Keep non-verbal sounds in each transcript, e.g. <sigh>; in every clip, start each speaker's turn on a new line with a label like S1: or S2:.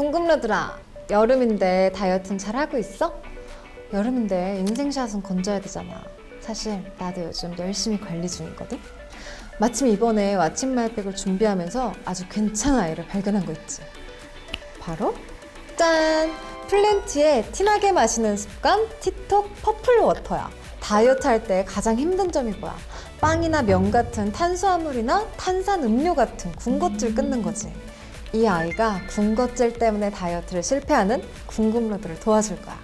S1: 궁금러들아 여름인데 다이어트는 잘하고 있어? 여름인데 인생샷은 건져야 되잖아 사실 나도 요즘 열심히 관리 중이거든 마침 이번에 아침 마이백을 준비하면서 아주 괜찮은 아이를 발견한 거 있지 바로 짠! 플랜티의 티나게 마시는 습관 티톡 퍼플 워터야 다이어트 할 때 가장 힘든 점이 뭐야? 빵이나 면 같은 탄수화물이나 탄산 음료 같은 군것질 끊는 거지 이 아이가 군것질 때문에 다이어트를 실패하는 궁금러들을 도와줄 거야.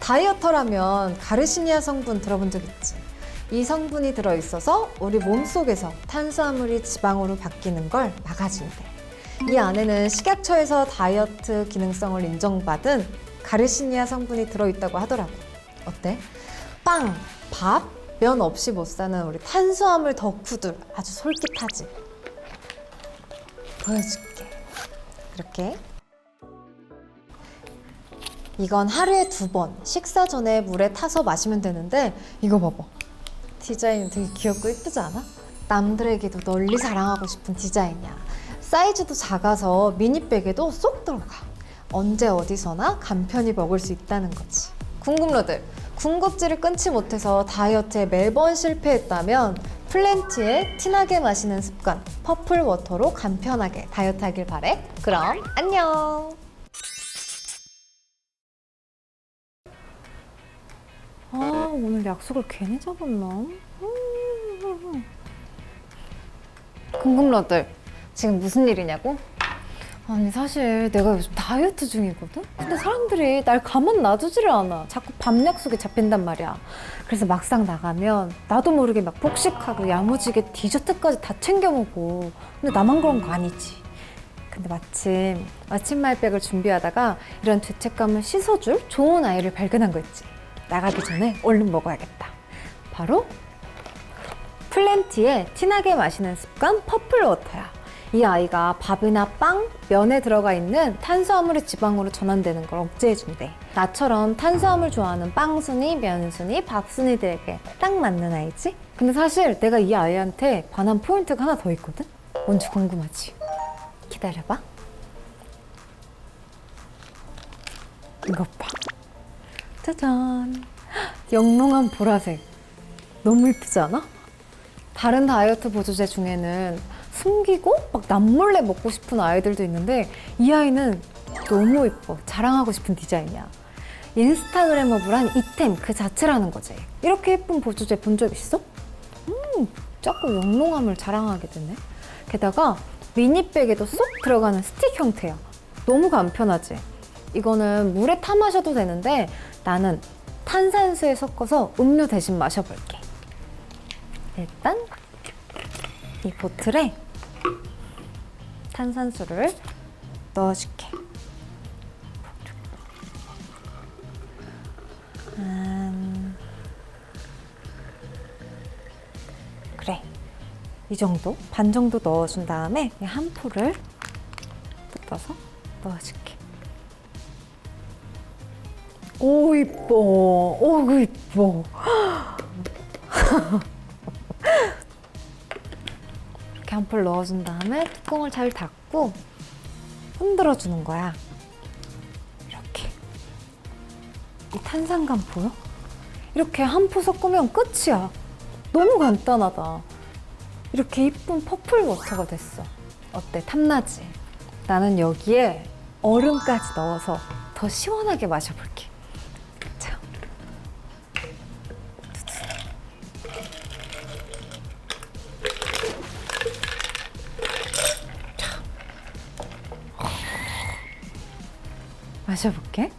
S1: 다이어터라면 가르시니아 성분 들어본 적 있지? 이 성분이 들어있어서 우리 몸속에서 탄수화물이 지방으로 바뀌는 걸 막아준대. 이 안에는 식약처에서 다이어트 기능성을 인정받은 가르시니아 성분이 들어있다고 하더라고. 어때? 빵, 밥, 면 없이 못 사는 우리 탄수화물 덕후들 아주 솔깃하지? 보여줄게. 이렇게. 이건 하루에 두 번. 식사 전에 물에 타서 마시면 되는데 이거 봐봐. 디자인 되게 귀엽고 예쁘지 않아? 남들에게도 널리 자랑하고 싶은 디자인이야. 사이즈도 작아서 미니백에도 쏙 들어가. 언제 어디서나 간편히 먹을 수 있다는 거지. 궁금러들 군것질을 끊지 못해서 다이어트에 매번 실패했다면 플랜티의 티나게 마시는 습관 퍼플 워터로 간편하게 다이어트 하길 바래 그럼 안녕
S2: 아 오늘 약속을 괜히 잡았나?
S1: 궁금러들 지금 무슨 일이냐고? 아니 사실 내가 요즘 다이어트 중이거든?
S2: 근데 사람들이 날 가만 놔두지를 않아. 자꾸 밤 약속에 잡힌단 말이야. 그래서 막상 나가면 나도 모르게 막 폭식하고 야무지게 디저트까지 다 챙겨 먹고. 근데 나만 그런 거 아니지. 근데 마침 아침 말백을 준비하다가 이런 죄책감을 씻어줄 좋은 아이를 발견한 거 있지. 나가기 전에 얼른 먹어야겠다. 바로 플랜티의 티나게 마시는 습관 퍼플 워터야. 이 아이가 밥이나 빵, 면에 들어가 있는 탄수화물의 지방으로 전환되는 걸 억제해준대. 나처럼 탄수화물 좋아하는 빵순이, 면순이, 밥순이들에게 딱 맞는 아이지? 근데 사실 내가 이 아이한테 반한 포인트가 하나 더 있거든? 뭔지 궁금하지? 기다려봐. 이것 봐. 짜잔. 영롱한 보라색. 너무 예쁘지 않아? 다른 다이어트 보조제 중에는 숨기고 막 남몰래 먹고 싶은 아이들도 있는데 이 아이는 너무 예뻐. 자랑하고 싶은 디자인이야. 인스타그래머블한 이템 그 자체라는 거지. 이렇게 예쁜 보조제 본 적 있어? 음, 자꾸 영롱함을 자랑하게 되네. 게다가 미니백에도 쏙 들어가는 스틱 형태야. 너무 간편하지? 이거는 물에 타 마셔도 되는데 나는 탄산수에 섞어서 음료 대신 마셔볼게. 일단 이 보틀에 탄산수를 넣어줄게. 음, 그래. 이 정도? 반 정도 넣어준 다음에 이한 포를 뜯어서 넣어줄게. 오, 이뻐. 오, 그 이뻐. <laughs> 이렇게 한 폴 넣어준 다음에 뚜껑을 잘 닫고 흔들어 주는 거야. 이렇게. 이 탄산감 보여? 이렇게 한 포 섞으면 끝이야. 너무 간단하다. 이렇게 이쁜 퍼플 워터가 됐어. 어때? 탐나지? 나는 여기에 얼음까지 넣어서 더 시원하게 마셔볼게. 마셔볼게.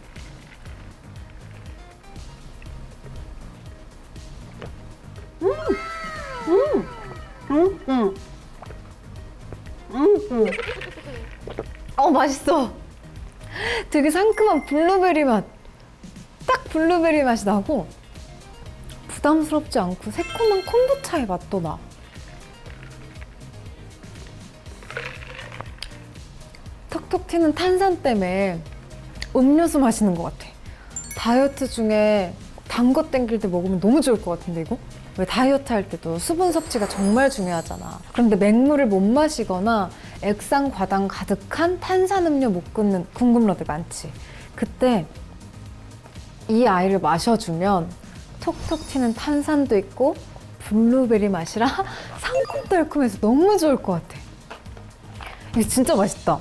S2: 어, 맛있어. 되게 상큼한 블루베리 맛. 딱 블루베리 맛이 나고, 부담스럽지 않고 새콤한 콤부차의 맛도 나. 톡톡 튀는 탄산 때문에 음료수 마시는 것 같아. 다이어트 중에 단거 땡길 때 먹으면 너무 좋을 것 같은데 이거? 왜 다이어트 할 때도 수분 섭취가 정말 중요하잖아. 그런데 맹물을 못 마시거나 액상 과당 가득한 탄산음료 못 끊는 궁금러들 많지. 그때 이 아이를 마셔주면 톡톡 튀는 탄산도 있고 블루베리 맛이라 <laughs> 상콤달콤해서 너무 좋을 것 같아. 이거 진짜 맛있다.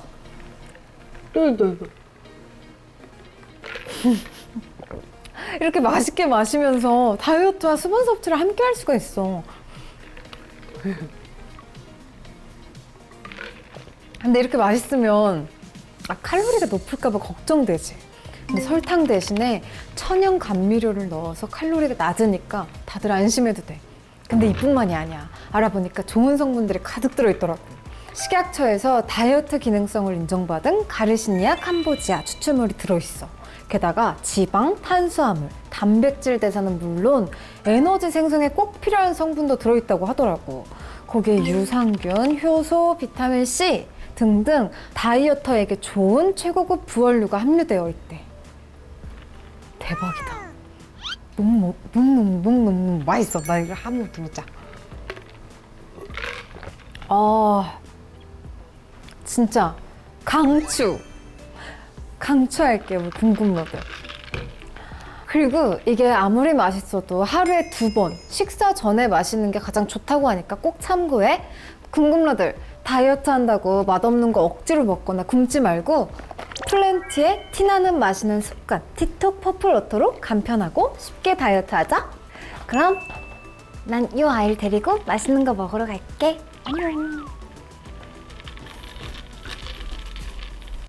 S2: <laughs> 이렇게 맛있게 마시면서 다이어트와 수분 섭취를 함께 할 수가 있어. 근데 이렇게 맛있으면 아, 칼로리가 높을까봐 걱정되지. 근데 설탕 대신에 천연 감미료를 넣어서 칼로리가 낮으니까 다들 안심해도 돼. 근데 이뿐만이 아니야. 알아보니까 좋은 성분들이 가득 들어있더라고. 식약처에서 다이어트 기능성을 인정받은 가르시니아 캄보지아 추출물이 들어있어. 게다가 지방, 탄수화물, 단백질 대사는 물론 에너지 생성에 꼭 필요한 성분도 들어있다고 하더라고. 거기에 유산균, 효소, 비타민 C 등등 다이어터에게 좋은 최고급 부원류가 함유되어 있대. 대박이다. 너무 너무 너무 너무 맛있어. 나 이거 한 번도 먹자. 아 진짜 강추. 강추할게요, 우리 궁금러들. 그리고 이게 아무리 맛있어도 하루에 두 번 식사 전에 마시는 게 가장 좋다고 하니까 꼭 참고해. 궁금러들 다이어트 한다고 맛없는 거 억지로 먹거나 굶지 말고 플랜티의 티나는 마시는 습관 티톡 퍼플 워터로 간편하고 쉽게 다이어트 하자. 그럼 난이 아이를 데리고 맛있는 거 먹으러 갈게. 안녕.